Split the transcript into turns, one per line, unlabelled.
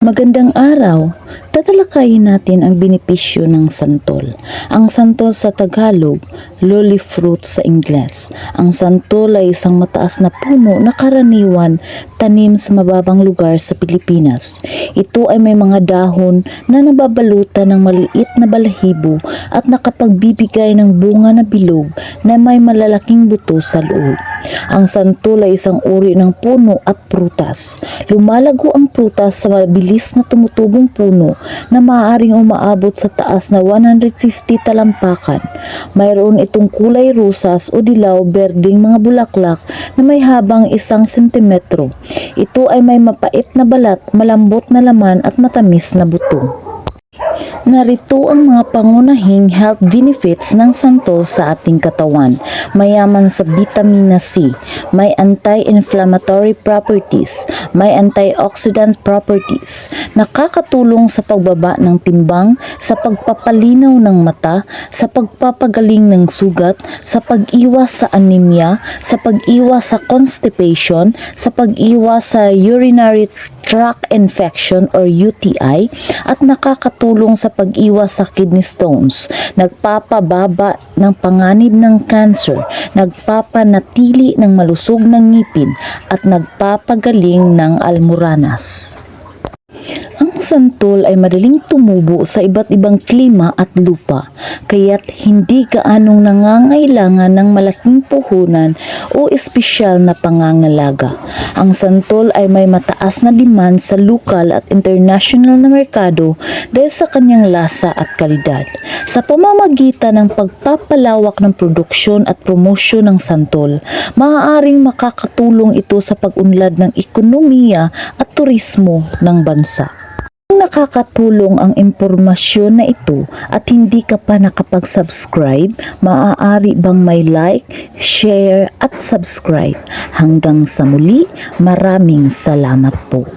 Magandang araw! Tatalakayin natin ang benepisyo ng santol. Ang santol sa Tagalog, loli fruit sa Ingles. Ang santol ay isang mataas na puno na karaniwan tanim sa mababang lugar sa Pilipinas. Ito ay may mga dahon na nababalutan ng maliit na balahibo at nakapagbibigay ng bunga na bilog na may malalaking buto sa loob. Ang santol ay isang uri ng puno at prutas. Lumalago ang prutas sa mabilis na tumutubong puno na maaaring umaabot sa taas na 150 talampakan. Mayroon itong kulay rusas o dilaw berdeng mga bulaklak na may habang isang sentimetro. Ito ay may mapait na balat, malambot na laman at matamis na buto. Narito ang mga pangunahing health benefits ng santol sa ating katawan. Mayaman sa vitamina C, may anti-inflammatory properties, may antioxidant properties, nakakatulong sa pagbaba ng timbang, sa pagpapalinaw ng mata, sa pagpapagaling ng sugat, sa pag-iwas sa anemia, sa pag-iwas sa constipation, sa pag-iwas sa urinary tract infection or UTI at nakakatulong sa pag-iwas sa kidney stones, nagpapababa ng panganib ng cancer, nagpapanatili ng malusog ng ngipin at nagpapagaling ng almoranas. Santol ay madaling tumubo sa iba't ibang klima at lupa, kaya't hindi gaanong nangangailangan ng malaking puhunan o espesyal na pangangalaga. Ang santol ay may mataas na demand sa lokal at international na merkado dahil sa kanyang lasa at kalidad. Sa pamamagitan ng pagpapalawak ng produksyon at promosyon ng santol, maaaring makakatulong ito sa pag-unlad ng ekonomiya at turismo ng bansa. Kung nakakatulong ang impormasyon na ito at hindi ka pa nakapag-subscribe, maaari bang may like, share at subscribe. Hanggang sa muli, maraming salamat po.